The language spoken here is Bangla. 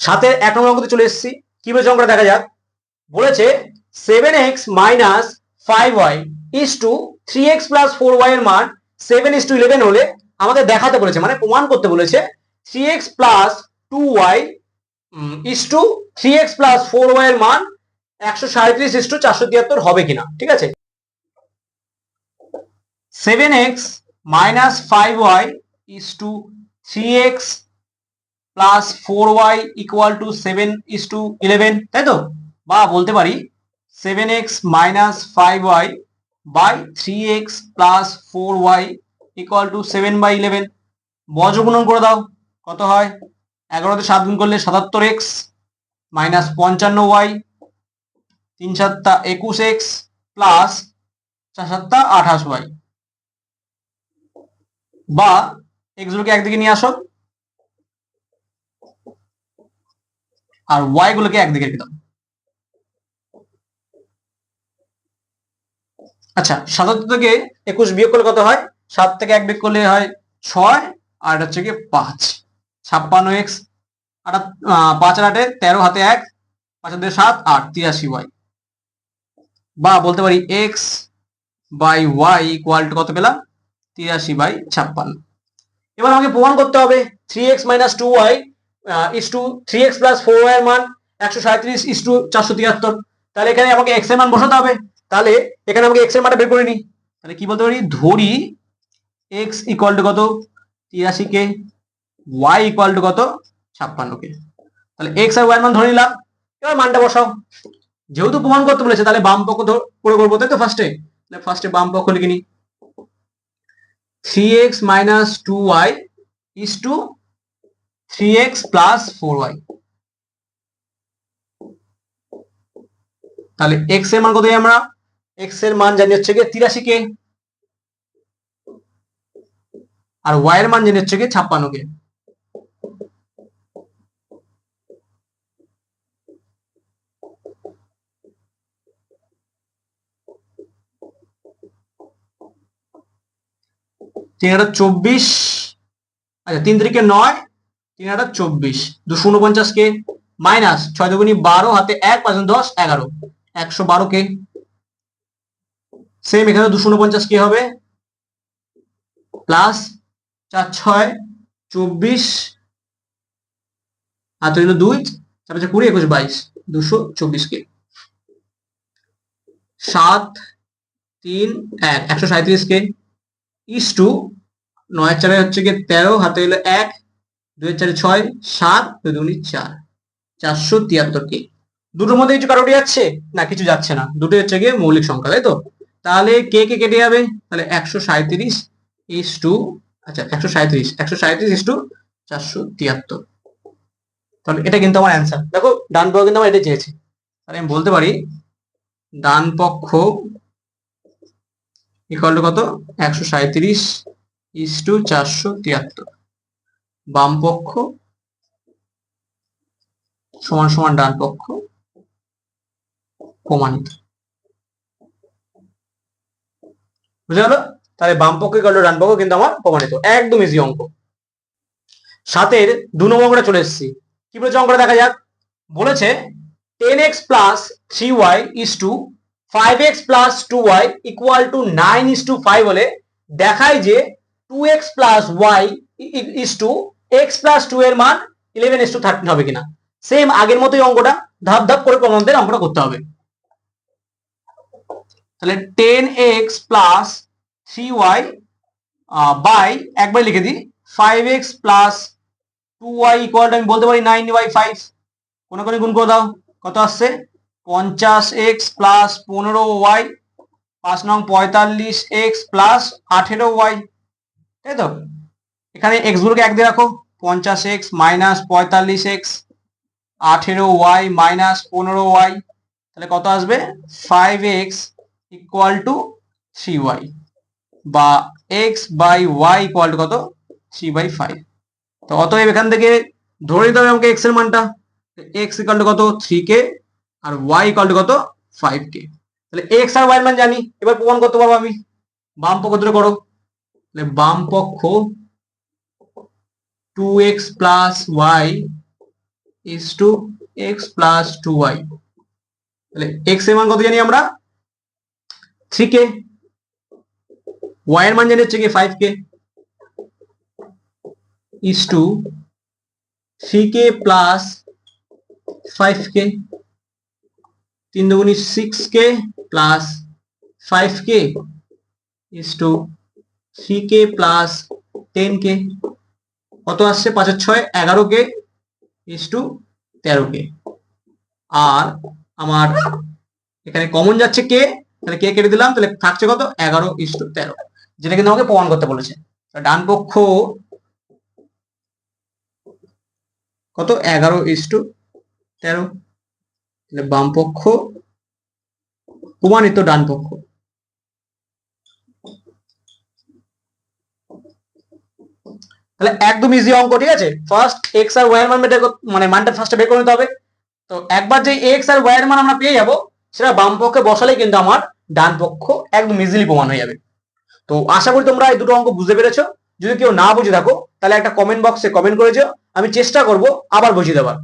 সাথে এক নম্বর অঙ্কতে চলে এসেছি। কি বলেছে অঙ্কটা? দেখা যাক। বলেছে seven x minus five y is to three x plus four y এর মান সেভেন ইস টু ইলেভেন হলে আমাদের দেখাতে বলেছে মানে প্রমাণ করতে বলেছে three x plus two y is to three x plus four y এর মান একশো সাঁত্রিশ ইস টু চারশো তিয়াত্তর হবে কিনা, ঠিক আছে? Seven x minus five y is to three x plus four y equal to seven is to eleven তাই তো? বা বলতে পারি seven x minus five y by three x plus four y equal to seven by eleven বজ্রগুণন করে দাও, কত হয়? এগারোতে সাত গুণ করলে সাতাত্তর এক্স মাইনাস পঞ্চান্ন ওয়াই তিন সাতটা একুশ এক্স প্লাস চার সাতটা আঠাশ ওয়াই বা এক্স গুলোকে একদিকে নিয়ে আসো আর ওয়াই গুলোকে একদিকে রেখে দাও আচ্ছা সাতাত্তর থেকে একুশ বিয়োগ করলে কত হয়? সাত থেকে এক বিয়োগ করলে হয় ছয়, আর এটা হচ্ছে গিয়ে পাঁচ। ছাপ্পান্ন এক্স আট পাঁচ আটে তেরো, হাতে এক, পাঁচ হাতে সাত, আট, তিরাশি ওয়াই বা বলতে পারি x by y equal to কত পেলাম? তিরাশি বাই ছাপ্পান্ন। এবার আমাকে প্রমাণ করতে হবে। Three x minus two y is to three x plus four y একশো সাঁত্রিশ ইস টু চারশো তিয়াত্তর তাহলে এখানে আমাকে এক্সের মান বসাতে হবে। তাহলে এখানে আমাকে এক্সের মানটা বের করে নিই। তাহলে কি বলতে পারি? ধরি এক্স ইকুয়াল টু কত? তিরাশি কে ওয়াই ইকুয়াল টু কত? ছাপ্পান্ন কে তাহলে এক্স আর ওয়াই মান ধরে নিলাম। এবার মানটা বসাও। যেহেতু প্রমাণ করতে বলেছে, তাহলে বাম পক্ষ করে করব, তাই তো ফার্স্টে তাহলে ফার্স্টে বাম পক্ষ লিখে নিই। Three x minus two y is to three x plus four y তাহলে এক্সের মান কত আমরা? এক্সের মান জানি হচ্ছে গিয়ে তিরাশি কে। আর ওয়াই এর মান জানি হচ্ছে গিয়ে ছাপ্পান্ন কে। তিন চব্বিশ আচ্ছা তিন তারিখে নয় তিন হাজার চব্বিশ। দুশো উনপঞ্চাশ কে মাইনাস ছয় দুগুনি বারো হাতে এক পাঁচ দশ এগারো। একশো বারো কে। সেম এখানে দুশো উনপঞ্চাশ কে হবে। প্লাস চার ছয় চব্বিশ। আর তো দুই, চার কুড়ি, একুশ, বাইশ। দুশো চব্বিশ কে। সাত, তিন, এক, একশো সাঁত্রিশ কে। ইস টু নয় চারে হচ্ছে গিয়ে তেরো, হাতে হলো এক। দুই চারে ছয়, সাত, দুই দুগুনি চার। চারশো তিয়াত্তর কে। দুটোর মধ্যে কিছু কারোটি যাচ্ছে না, কিছু যাচ্ছে না। দুটো হচ্ছে গিয়ে মৌলিক সংখ্যা, তাই তো? তাহলে কে কে কেটে যাবে? তাহলে একশো সাঁত্রিশ ইস টু আচ্ছা একশো সাঁত্রিশ একশো সাঁত্রিশ ইস টু চারশো তিয়াত্তর। তাহলে এটা কিন্তু আমার অ্যান্সার দেখো, ডান পক্ষ কিন্তু আমার এটা চেয়েছে। তাহলে আমি বলতে পারি, ডান পক্ষ ইকুয়াল টু কত? একশো সাঁত্রিশ ইস টু চারশো তিয়াত্তর। বাম পক্ষ সমান সমান ডান পক্ষ প্রমাণিত। বুঝে গেল তাহলে বাম পক্ষ ইকুয়াল টু ডান পক্ষ কিন্তু আমার প্রমাণিত। একদম ইজি অঙ্ক। সাতের দু নম্বর অঙ্কটা চলে এসেছি। কি বলেছে অঙ্কটা দেখা যাক? বলেছে ten x plus three y is to five x plus two y equal to nine is to five হলে দেখায় যে two x plus y is to x plus two এর মান ইলেভেন ইস টু থার্টিন হবে কিনা? সেম আগের মতোই অঙ্কটা, ধাপ ধাপ করে প্রমাণদের অঙ্কটা করতে হবে। তাহলে ten x plus three y by একবার লিখে দিই five x plus two y equal আমি বলতে পারি নাইন বাই ফাইভ কোনো কোনো গুণ করে দাও, কত আসছে? পঞ্চাশ এক্স প্লাস পনেরো ওয়াই পাঁচ নং পঁয়তাল্লিশ এক্স প্লাস আঠেরো ওয়াই তাই তো? এখানে এক্স গুলোকে এক দিয়ে রাখো, পঞ্চাশ এক্স মাইনাস পঁয়তাল্লিশ এক্স আঠেরো ওয়াই মাইনাস পনেরো ওয়াই তাহলে কত আসবে? Five x equal to three y বা x by y equal to কত? থ্রি বাই ফাইভ তো অতএব এখান থেকে ধরে নিতে হবে আমাকে এক্সের মানটা। এক্স ইকুয়াল টু কত? থ্রি কে আর ওয়াই ইকুয়াল টু কত? ফাইভ কে তাহলে এক্স আর ওয়াই মান জানি, এবার প্রমাণ করতে পারব আমি। বাম পক্ষ ধরে করো। তাহলে বাম পক্ষ two x plus y is to x plus two y তাহলে এক্সের মান কত জানি আমরা? থ্রি কে ওয়াই এর মান জানি হচ্ছে কি five k is to three k plus five k তিন দুগুনি six k plus five k is to three k plus ten k কত আসছে? পাঁচের ছয়, এগারো কে ইস টু তেরো কে। আর আমার এখানে কমন যাচ্ছে কে? তাহলে কে কেটে দিলাম? তাহলে থাকছে কত? এগারো ইস টু তেরো। যেটা কিন্তু আমাকে প্রমাণ করতে বলেছে। ডান পক্ষ কত? এগারো ইস টু তেরো। বাম পক্ষ প্রমাণিত ডান পক্ষ। তাহলে একদম ইজি অঙ্ক, ঠিক আছে? ফার্স্ট এক্স আর ওয়াই এর মান বের মানে মানটা ফার্স্টে বের করে নিতে হবে। তো একবার যে এক্স আর ওয়াই এর মান আমরা পেয়ে যাব, সেটা বাম পক্ষে বসালে কিন্তু আমার ডান পক্ষ একদম ইজিলি প্রমাণ হয়ে যাবে। তো আশা করি তোমরা এই দুটো অঙ্ক বুঝতে পেরেছ। যদি কেউ না বুঝে থাকো, তাহলে একটা কমেন্ট বক্সে কমেন্ট করেছ আমি চেষ্টা করব আবার বুঝিয়ে দেওয়ার